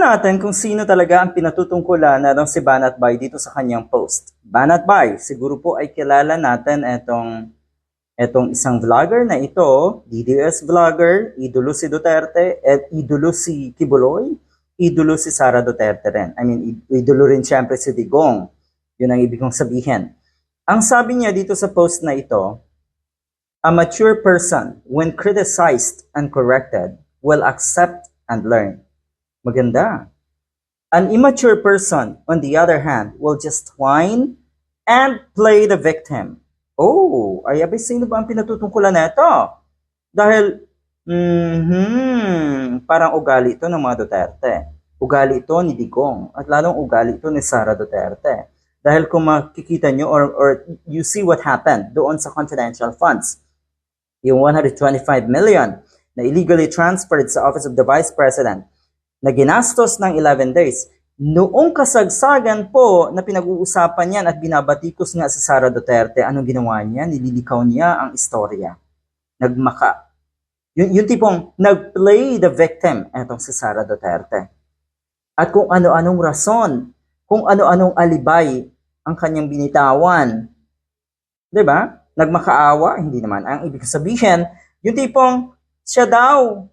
Tingnan natin kung sino talaga ang pinatutungkulan na si Banat Bay dito sa kanyang post. Banat Bay, siguro po ay kilala natin etong etong isang vlogger na ito, DDS vlogger, idolo si Duterte, at idolo si Kibuloy, idolo si Sara Duterte rin. I mean, idolo rin siyempre si Digong. Yun ang ibig kong sabihin. Ang sabi niya dito sa post na ito, a mature person, when criticized and corrected, will accept and learn. Maganda. An immature person, on the other hand, will just whine and play the victim. Oh, ay abay, sino ba ang pinatutungkulan na? Dahil, mhm, parang ugali ito ng mga Duterte. Ugali ito ni Digong at lalong ugali ito ni Sara Duterte. Dahil kung makikita nyo or, or you see what happened doon sa confidential funds, yung 125 million na illegally transferred sa Office of the Vice President na ginastos ng 11 days. Noong kasagsagan po na pinag-uusapan yan at binabatikos nga si Sara Duterte, anong ginawa niya? Nililikaw niya ang istorya. Nagmaka. Yung, yung tipong nag-play the victim, etong si Sara Duterte. At kung ano-anong rason, kung ano-anong alibay ang kanyang binitawan. ba? Nagmakaawa, hindi naman. Ang ibig sabihin, yung tipong siya daw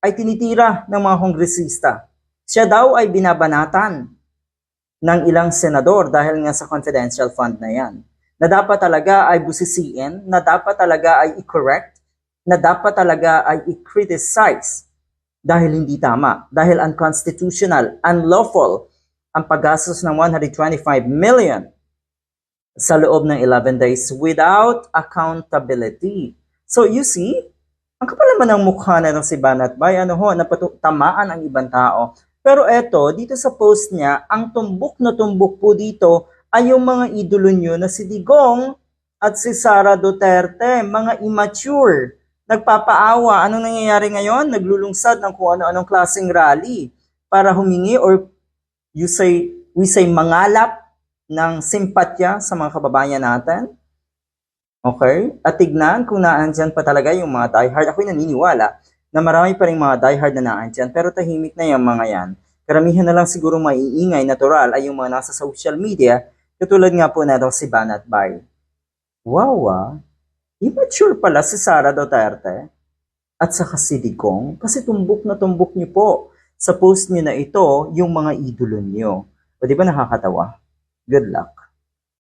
ay tinitira ng mga kongresista. Siya daw ay binabanatan ng ilang senador dahil nga sa confidential fund na yan. Na dapat talaga ay busisiin, na dapat talaga ay i-correct, na dapat talaga ay i-criticize dahil hindi tama, dahil unconstitutional, unlawful ang paggastos ng 125 million sa loob ng 11 days without accountability. So you see, ang kapal naman ng mukha na ng si Banat Bay, ano ho, napatamaan ang ibang tao. Pero eto, dito sa post niya, ang tumbok na tumbok po dito ay yung mga idolo nyo na si Digong at si Sara Duterte, mga immature. Nagpapaawa. Anong nangyayari ngayon? Naglulungsad ng kung ano-anong klaseng rally para humingi or you say, we say mangalap ng simpatya sa mga kababayan natin. Okay? At tignan kung naandyan pa talaga yung mga diehard. Ako'y naniniwala na marami pa rin mga diehard na naandyan, pero tahimik na yung mga yan. Karamihan na lang siguro maiingay, natural, ay yung mga nasa social media, katulad nga po na si Banat Bay. Wow ah, immature pala si Sara Duterte at saka si Digong kasi tumbok na tumbok niyo po sa post niyo na ito yung mga idolo niyo. O di ba nakakatawa? Good luck.